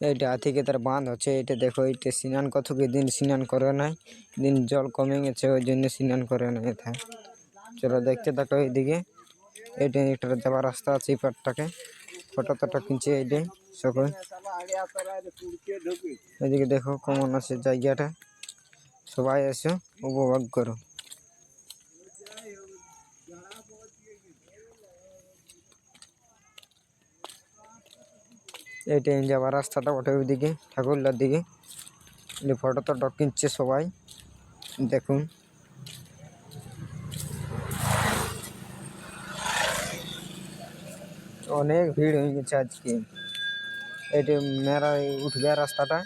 এইটা থেকে তার বাঁধ হচ্ছে এটা দেখো, এইটা স্নান কতকে দিন স্নান করে নাই, দিন জল কমে গেছে, ওই জন্য স্নান করে না এথায় চলো দেখতে থাকো এইদিকে, এইটা একটা যাওয়ার রাস্তা আছে এই পাটটাকে, ফটো টটো কিনছে এইটাই সকল। এদিকে দেখো কেমন আছে জায়গাটা, সবাই এসো, উপভোগ করো। এইটাই যাওয়ার রাস্তাটা ওটা ওইদিকে ঠাকুরলার দিকে। এই ফটো টটো কিনছে সবাই দেখুন। অনেক ভিড় হয়ে গেছে আজকে। এইটা মেরা উঠবে রাস্তাটা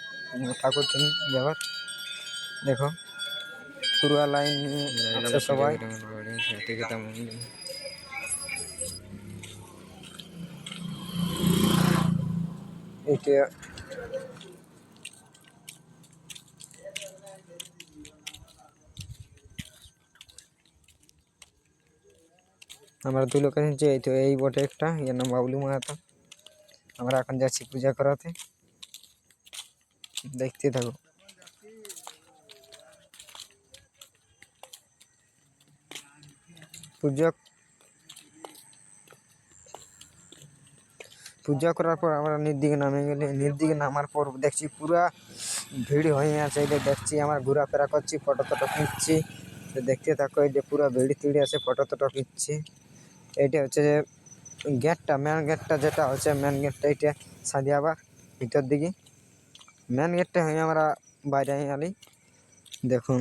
ঠাকুর কিনে যাওয়ার দেখো পুরো লাইন আছে সবাই। এটা আমরা দুই লোক আছি এই তো এই বটে একটা, এর নাম বাবলু মাহাতো। আমরা এখন যাচ্ছি পূজা করাতে। দেখতে থাকো। পূজা পূজা করার পর আমরা নির্দিকে নামে গেলে নির্দিকে নামার পর দেখছি পুরা ভিড় হয়ে আছে। এই দেখছি আমরা ঘোরাফেরা করছি ফটো টটো খিঁচছি তো দেখতে থাকো, এই যে পুরা ভিড় টিড়ি আছে ফটো টটো খিঁচছি এইটা হচ্ছে যে গেটটা মেন গেটটা যেটা হচ্ছে মেন গেটটা এটা সাদিয়াবার ভিতর দিকে। মেন গেটটা হয়ে আমরা বাইরে আলি। দেখুন।